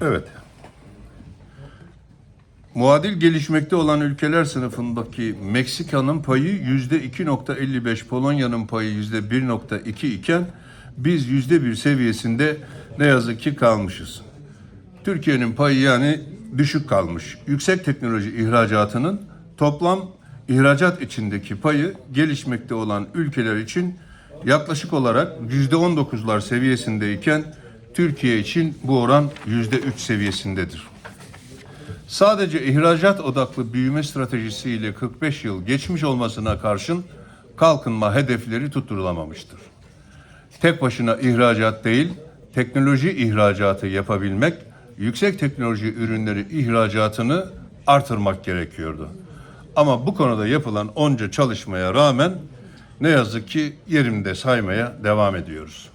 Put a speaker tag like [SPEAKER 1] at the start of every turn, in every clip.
[SPEAKER 1] Evet. Muadil gelişmekte olan ülkeler sınıfındaki Meksika'nın payı yüzde 2.55, Polonya'nın payı yüzde 1.2 iken biz yüzde bir seviyesinde ne yazık ki kalmışız. Türkiye'nin payı yani düşük kalmış. Yüksek teknoloji ihracatının toplam ihracat içindeki payı gelişmekte olan ülkeler için yaklaşık olarak yüzde 19'lar seviyesindeyken Türkiye için bu oran yüzde 3 seviyesindedir. Sadece ihracat odaklı büyüme stratejisiyle 45 yıl geçmiş olmasına karşın kalkınma hedefleri tutturulamamıştır. Tek başına ihracat değil, teknoloji ihracatı yapabilmek, yüksek teknoloji ürünleri ihracatını artırmak gerekiyordu. Ama bu konuda yapılan onca çalışmaya rağmen ne yazık ki yerimde saymaya devam ediyoruz.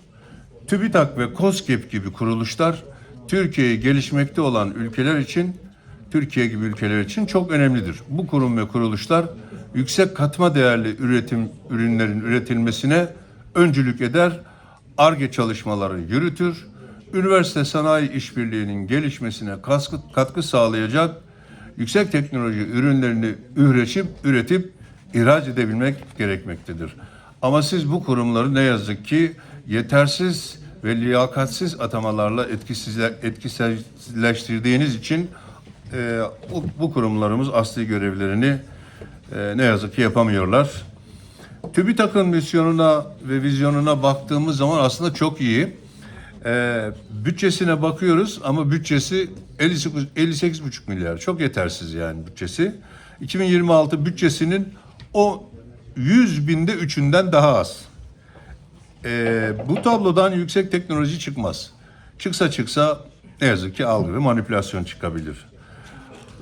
[SPEAKER 1] TÜBİTAK ve KOSGEB gibi kuruluşlar Türkiye'yi gelişmekte olan ülkeler için Türkiye gibi ülkeler için çok önemlidir. Bu kurum ve kuruluşlar yüksek katma değerli üretim ürünlerin üretilmesine öncülük eder, ARGE çalışmaları yürütür, üniversite sanayi işbirliğinin gelişmesine katkı, katkı sağlayacak yüksek teknoloji ürünlerini üretip, üretip ihraç edebilmek gerekmektedir. Ama siz bu kurumları ne yazık ki yetersiz ve liyakatsiz atamalarla etkisizle, etkisizleştirdiğiniz için e, bu, bu kurumlarımız asli görevlerini e, ne yazık ki yapamıyorlar. TÜBİTAK'ın misyonuna ve vizyonuna baktığımız zaman aslında çok iyi. E, bütçesine bakıyoruz ama bütçesi 58 58,5 milyar. Çok yetersiz yani bütçesi. 2026 bütçesinin o 100 binde üçünden daha az. E, bu tablodan yüksek teknoloji çıkmaz. Çıksa çıksa ne yazık ki algı ve manipülasyon çıkabilir.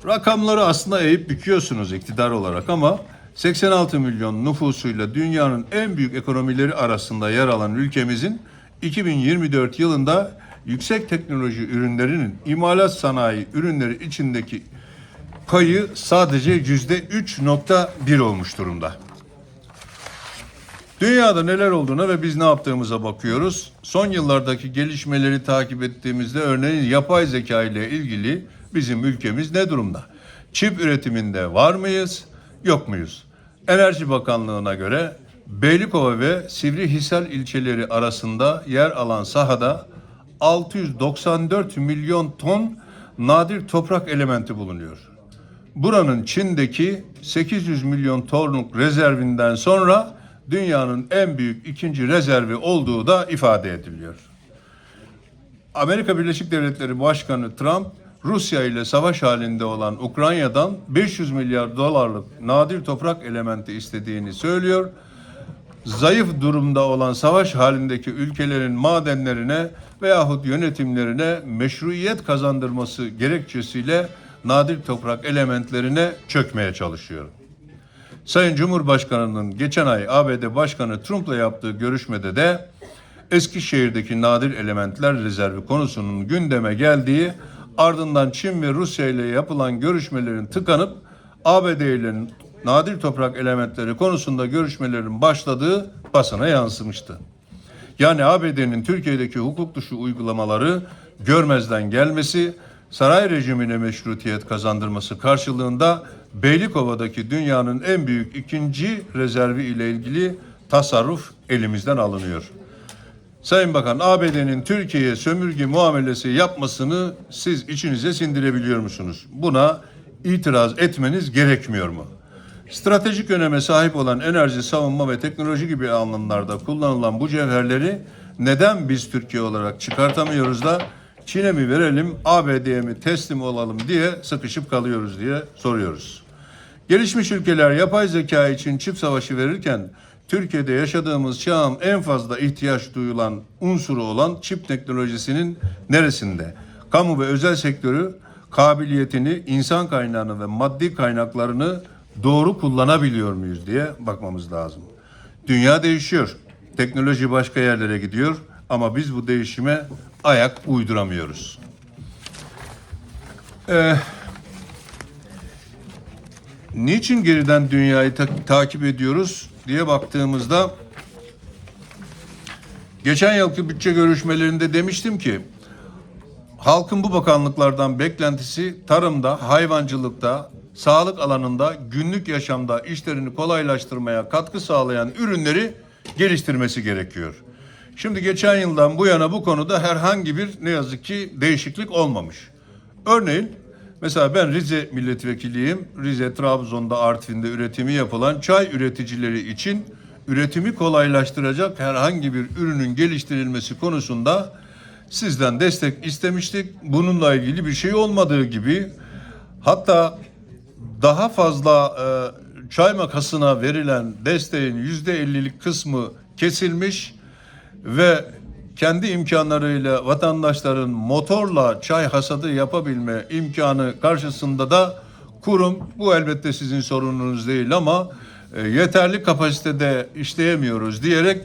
[SPEAKER 1] Rakamları aslında eğip büküyorsunuz iktidar olarak ama 86 milyon nüfusuyla dünyanın en büyük ekonomileri arasında yer alan ülkemizin 2024 yılında yüksek teknoloji ürünlerinin imalat sanayi ürünleri içindeki payı sadece yüzde 3.1 olmuş durumda. Dünyada neler olduğuna ve biz ne yaptığımıza bakıyoruz. Son yıllardaki gelişmeleri takip ettiğimizde örneğin yapay zeka ile ilgili bizim ülkemiz ne durumda? Çip üretiminde var mıyız, yok muyuz? Enerji Bakanlığı'na göre Beylikova ve Sivrihisar ilçeleri arasında yer alan sahada 694 milyon ton nadir toprak elementi bulunuyor. Buranın Çin'deki 800 milyon tonluk rezervinden sonra dünyanın en büyük ikinci rezervi olduğu da ifade ediliyor. Amerika Birleşik Devletleri Başkanı Trump, Rusya ile savaş halinde olan Ukrayna'dan 500 milyar dolarlık nadir toprak elementi istediğini söylüyor. Zayıf durumda olan savaş halindeki ülkelerin madenlerine veyahut yönetimlerine meşruiyet kazandırması gerekçesiyle nadir toprak elementlerine çökmeye çalışıyor. Sayın Cumhurbaşkanı'nın geçen ay ABD Başkanı Trump'la yaptığı görüşmede de Eskişehir'deki nadir elementler rezervi konusunun gündeme geldiği ardından Çin ve Rusya ile yapılan görüşmelerin tıkanıp ABD ile nadir toprak elementleri konusunda görüşmelerin başladığı basına yansımıştı. Yani ABD'nin Türkiye'deki hukuk dışı uygulamaları görmezden gelmesi, saray rejimine meşrutiyet kazandırması karşılığında Beylikova'daki dünyanın en büyük ikinci rezervi ile ilgili tasarruf elimizden alınıyor. Sayın Bakan, ABD'nin Türkiye'ye sömürge muamelesi yapmasını siz içinize sindirebiliyor musunuz? Buna itiraz etmeniz gerekmiyor mu? Stratejik öneme sahip olan enerji, savunma ve teknoloji gibi alanlarda kullanılan bu cevherleri neden biz Türkiye olarak çıkartamıyoruz da Çin'e mi verelim, ABD'ye mi teslim olalım diye sıkışıp kalıyoruz diye soruyoruz. Gelişmiş ülkeler yapay zeka için çip savaşı verirken Türkiye'de yaşadığımız çağın en fazla ihtiyaç duyulan unsuru olan çip teknolojisinin neresinde? Kamu ve özel sektörü kabiliyetini, insan kaynağını ve maddi kaynaklarını doğru kullanabiliyor muyuz diye bakmamız lazım. Dünya değişiyor. Teknoloji başka yerlere gidiyor ama biz bu değişime ayak uyduramıyoruz. Ee, niçin geriden dünyayı ta- takip ediyoruz diye baktığımızda geçen yılki bütçe görüşmelerinde demiştim ki halkın bu bakanlıklardan beklentisi tarımda, hayvancılıkta, sağlık alanında, günlük yaşamda işlerini kolaylaştırmaya katkı sağlayan ürünleri geliştirmesi gerekiyor. Şimdi geçen yıldan bu yana bu konuda herhangi bir ne yazık ki değişiklik olmamış. Örneğin mesela ben Rize milletvekiliyim. Rize, Trabzon'da, Artvin'de üretimi yapılan çay üreticileri için üretimi kolaylaştıracak herhangi bir ürünün geliştirilmesi konusunda sizden destek istemiştik. Bununla ilgili bir şey olmadığı gibi hatta daha fazla e, çay makasına verilen desteğin yüzde ellilik kısmı kesilmiş ve kendi imkanlarıyla vatandaşların motorla çay hasadı yapabilme imkanı karşısında da kurum bu elbette sizin sorununuz değil ama e, yeterli kapasitede işleyemiyoruz diyerek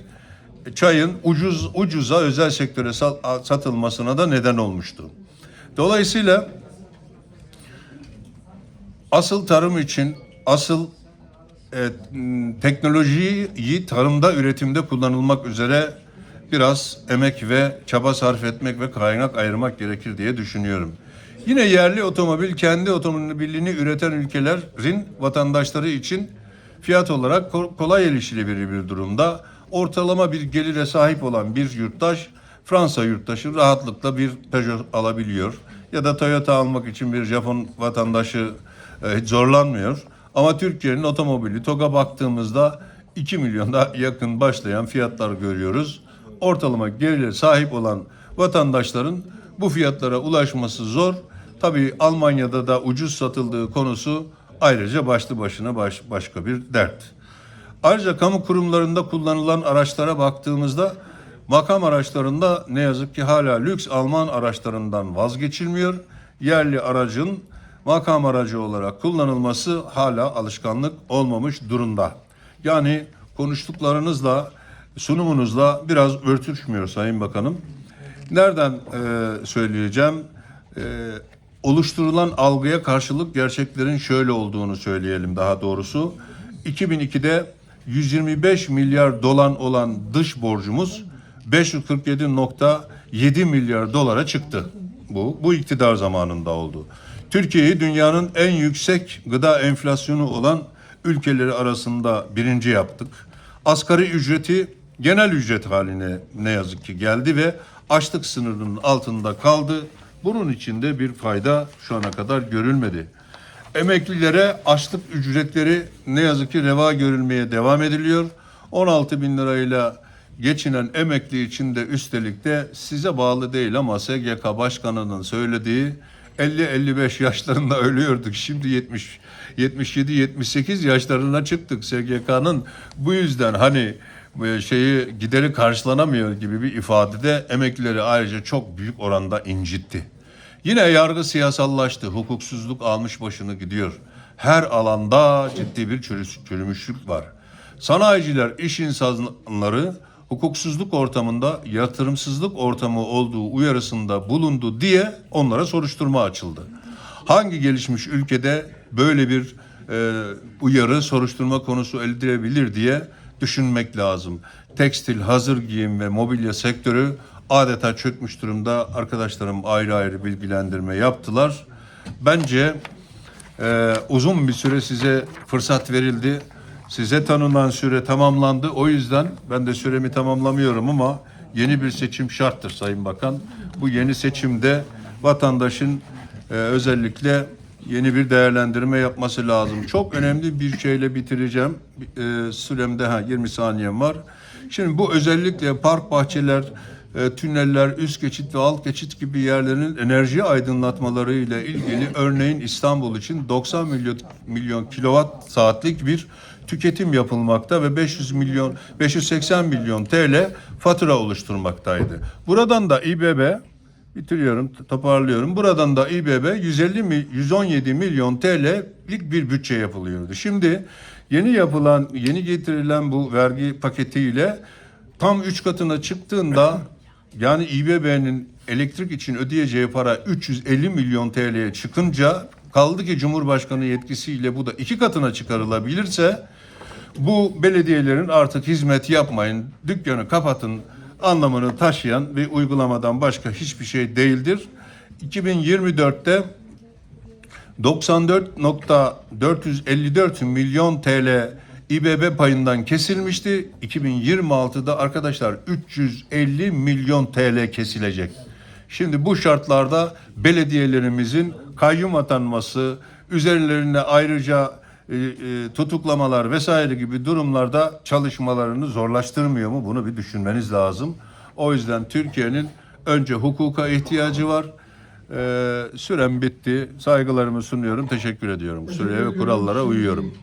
[SPEAKER 1] çayın ucuz ucuza özel sektöre sat- satılmasına da neden olmuştu. Dolayısıyla asıl tarım için asıl e, teknolojiyi tarımda üretimde kullanılmak üzere biraz emek ve çaba sarf etmek ve kaynak ayırmak gerekir diye düşünüyorum. Yine yerli otomobil kendi otomobilini üreten ülkelerin vatandaşları için fiyat olarak ko- kolay erişilebilir bir durumda. Ortalama bir gelire sahip olan bir yurttaş Fransa yurttaşı rahatlıkla bir Peugeot alabiliyor. Ya da Toyota almak için bir Japon vatandaşı e, hiç zorlanmıyor. Ama Türkiye'nin otomobili TOG'a baktığımızda 2 milyona yakın başlayan fiyatlar görüyoruz. Ortalama gelire sahip olan vatandaşların bu fiyatlara ulaşması zor. Tabii Almanya'da da ucuz satıldığı konusu ayrıca başlı başına baş, başka bir dert. Ayrıca kamu kurumlarında kullanılan araçlara baktığımızda makam araçlarında ne yazık ki hala lüks Alman araçlarından vazgeçilmiyor. Yerli aracın makam aracı olarak kullanılması hala alışkanlık olmamış durumda. Yani konuştuklarınızla, sunumunuzla biraz örtüşmüyor Sayın Bakanım. Nereden e, söyleyeceğim? E, oluşturulan algıya karşılık gerçeklerin şöyle olduğunu söyleyelim daha doğrusu. 2002'de 125 milyar dolar olan dış borcumuz 547.7 milyar dolara çıktı. Bu bu iktidar zamanında oldu. Türkiye'yi dünyanın en yüksek gıda enflasyonu olan ülkeleri arasında birinci yaptık. Asgari ücreti genel ücret haline ne yazık ki geldi ve açlık sınırının altında kaldı. Bunun içinde bir fayda şu ana kadar görülmedi. Emeklilere açlık ücretleri ne yazık ki reva görülmeye devam ediliyor. 16 bin lirayla geçinen emekli için de üstelik de size bağlı değil ama SGK Başkanı'nın söylediği 50-55 yaşlarında ölüyorduk. Şimdi 70 77-78 yaşlarına çıktık. SGK'nın bu yüzden hani şeyi gideri karşılanamıyor gibi bir ifadede emeklileri ayrıca çok büyük oranda incitti. Yine yargı siyasallaştı. Hukuksuzluk almış başını gidiyor. Her alanda ciddi bir çürümüşlük var. Sanayiciler, iş insanları hukuksuzluk ortamında yatırımsızlık ortamı olduğu uyarısında bulundu diye onlara soruşturma açıldı. Hangi gelişmiş ülkede böyle bir e, uyarı soruşturma konusu edilebilir diye düşünmek lazım. Tekstil, hazır giyim ve mobilya sektörü adeta çökmüş durumda. Arkadaşlarım ayrı ayrı bilgilendirme yaptılar. Bence e, uzun bir süre size fırsat verildi. Size tanınan süre tamamlandı. O yüzden ben de süremi tamamlamıyorum ama yeni bir seçim şarttır Sayın Bakan. Bu yeni seçimde vatandaşın e, özellikle yeni bir değerlendirme yapması lazım. Çok önemli bir şeyle bitireceğim. E, süremde ha 20 saniyem var. Şimdi bu özellikle park bahçeler, e, tüneller, üst geçit ve alt geçit gibi yerlerin enerji aydınlatmaları ile ilgili örneğin İstanbul için 90 milyon milyon kilowatt saatlik bir tüketim yapılmakta ve 500 milyon 580 milyon TL fatura oluşturmaktaydı. Buradan da İBB bitiriyorum, toparlıyorum. Buradan da İBB 150 mi, 117 milyon TL'lik bir bütçe yapılıyordu. Şimdi yeni yapılan, yeni getirilen bu vergi paketiyle tam 3 katına çıktığında yani İBB'nin elektrik için ödeyeceği para 350 milyon TL'ye çıkınca kaldı ki Cumhurbaşkanı yetkisiyle bu da iki katına çıkarılabilirse bu belediyelerin artık hizmet yapmayın, dükkanı kapatın anlamını taşıyan bir uygulamadan başka hiçbir şey değildir. 2024'te 94.454 milyon TL İBB payından kesilmişti. 2026'da arkadaşlar 350 milyon TL kesilecek. Şimdi bu şartlarda belediyelerimizin kayyum atanması, üzerlerine ayrıca tutuklamalar vesaire gibi durumlarda çalışmalarını zorlaştırmıyor mu? Bunu bir düşünmeniz lazım. O yüzden Türkiye'nin önce hukuka ihtiyacı var. Ee, sürem bitti. Saygılarımı sunuyorum. Teşekkür ediyorum. Süreye ve kurallara uyuyorum.